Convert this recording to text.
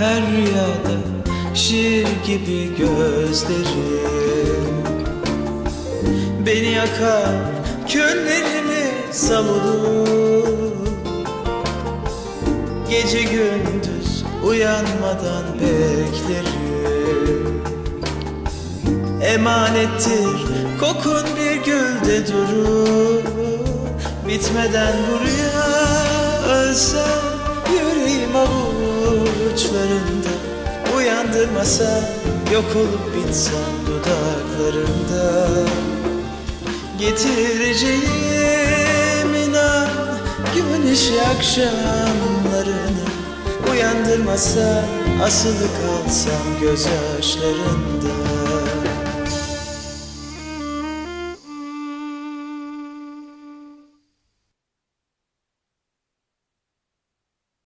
her rüyada şiir gibi gözlerim. Beni yakar küllerimi savurur. Gece gündüz uyanmadan beklerim. Emanettir kokun bir gülde durur. Bitmeden bu rüya ölsem Uyandırmasa yok olup bitsem dudaklarında. Getireceğim inan güneş akşamlarını Uyandırmasa asılı kalsam gözyaşlarında